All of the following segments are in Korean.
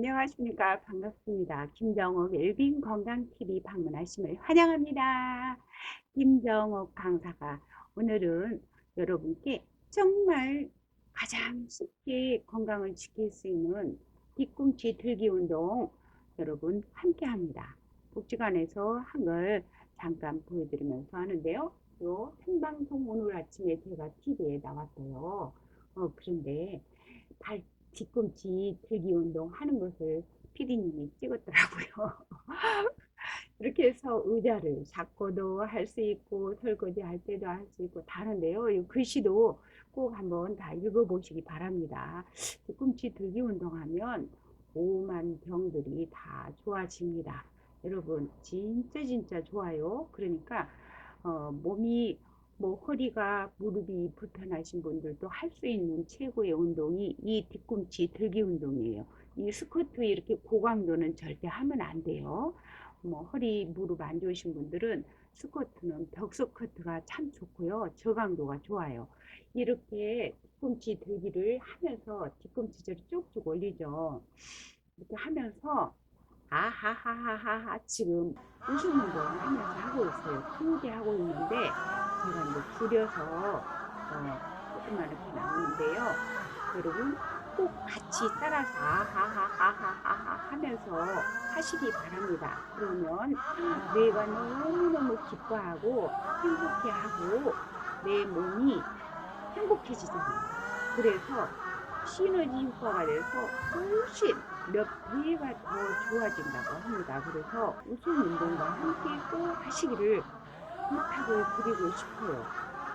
안녕하십니까. 반갑습니다. 김정옥 웰빙 건강TV 방문하심을 환영합니다. 김정옥 강사가 오늘은 여러분께 정말 가장 쉽게 건강을 지킬 수 있는 뒤꿈치 들기 운동 여러분 함께 합니다. 복지관에서 한 걸 잠깐 보여드리면서 하는데요. 요 생방송 오늘 아침에 제가 TV에 나왔어요. 어, 그런데 발 뒤꿈치 들기 운동 하는 것을 피디님이 찍었더라고요. 이렇게 해서 의자를 잡고도 할 수 있고 설거지 할 때도 할 수 있고 다른데요. 이 글씨도 꼭 한번 다 읽어보시기 바랍니다. 뒤꿈치 들기 운동하면 오만 병들이 다 좋아집니다. 여러분 진짜 진짜 좋아요. 그러니까 어, 몸이 뭐 허리가 무릎이 불편하신 분들도 할 수 있는 최고의 운동이 이 뒤꿈치 들기 운동이에요. 이 스쿼트 이렇게 고강도는 절대 하면 안 돼요. 뭐 허리 무릎 안 좋으신 분들은 스쿼트는 벽 스쿼트가 참 좋고요. 저강도가 좋아요. 이렇게 뒤꿈치 들기를 하면서 뒤꿈치를 쭉쭉 올리죠. 이렇게 하면서 아하하하하하 지금 웃음 운동 하면서 하고 있어요. 크게 하고 있는데 제가 이제 줄여서 어, 조금만 이렇게 나오는데요. 여러분 꼭 같이 따라서 아하하하하하 하면서 하시기 바랍니다. 그러면 뇌가 너무너무 기뻐하고 행복해하고 내 몸이 행복해지잖아요. 그래서 시너지 효과가 돼서 훨씬 몇 배가 더 좋아진다고 합니다. 그래서 웃음 운동과 함께 꼭 하시기를 부탁을 드리고 싶어요.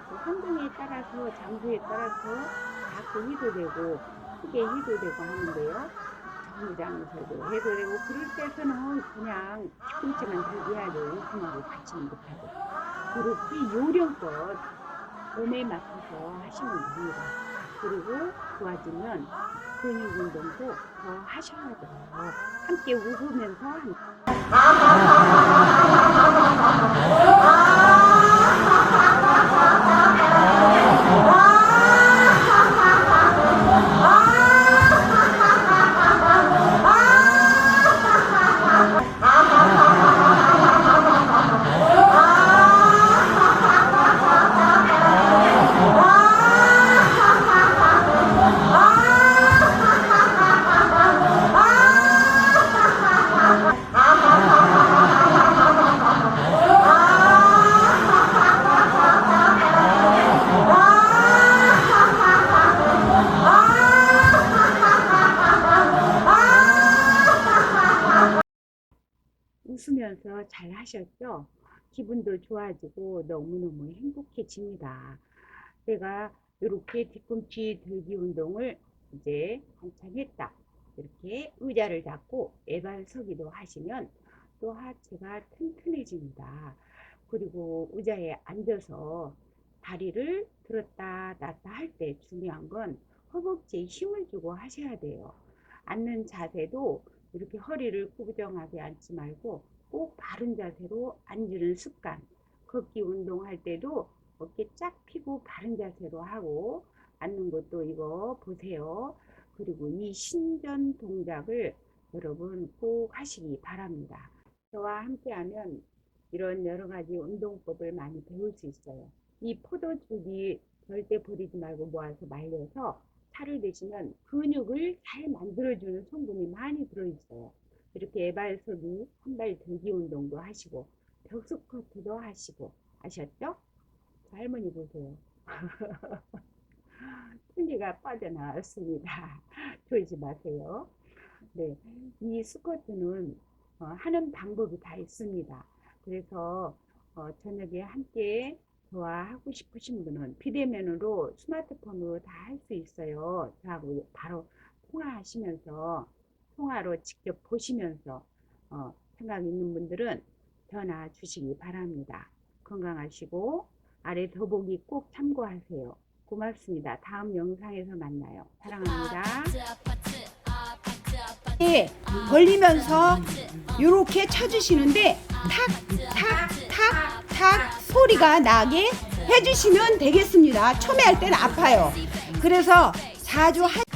그 환경에 따라서 장소에 따라서 작게 해도 되고 크게 해도 되고 하는데요. 정류장에서도 해도 되고 그럴 때서는 그냥 뒤꿈치만 들게 해야죠. 웃음하고 같이는 못하고 그렇게 요령껏 몸에 맞춰서 하시면 됩니다. 그리고 좋아지면 근육 운동도 더 하셔야 돼요. 함께 웃으면서 함- 웃으면서 잘 하셨죠? 기분도 좋아지고 너무너무 행복해집니다. 제가 이렇게 뒤꿈치 들기 운동을 이제 한참 했다. 이렇게 의자를 잡고 애발 서기도 하시면 또 하체가 튼튼해집니다. 그리고 의자에 앉아서 다리를 들었다 놨다 할 때 중요한 건 허벅지에 힘을 주고 하셔야 돼요. 앉는 자세도 이렇게 허리를 구부정하게 앉지 말고 꼭 바른 자세로 앉는 습관. 걷기 운동할 때도 어깨 쫙 펴고 바른 자세로 하고 앉는 것도 이거 보세요. 그리고 이 신전 동작을 여러분 꼭 하시기 바랍니다. 저와 함께 하면 이런 여러 가지 운동법을 많이 배울 수 있어요. 이 포도주기 절대 버리지 말고 모아서 말려서 차를 드시면 근육을 잘 만들어주는 성분이 많이 들어있어요. 이렇게 애발서기, 한발 들기 운동도 하시고 벽 스쿼트도 하시고 아셨죠? 할머니 보세요. 틀니가 빠져나왔습니다. 졸지 마세요. 네, 이 스쿼트는 어, 하는 방법이 다 있습니다. 그래서 어, 저녁에 함께 저와 하고 싶으신 분은 비대면으로 스마트폰으로 다 할 수 있어요. 저하고 바로 통화하시면서 통화로 직접 보시면서 어, 생각 있는 분들은 전화 주시기 바랍니다. 건강하시고 아래 더보기 꼭 참고하세요. 고맙습니다. 다음 영상에서 만나요. 사랑합니다. 예, 벌리면서 이렇게 쳐주시는데 탁, 탁, 탁, 탁 소리가 나게 해주시면 되겠습니다. 처음에 할 때는 아파요. 그래서 자주 하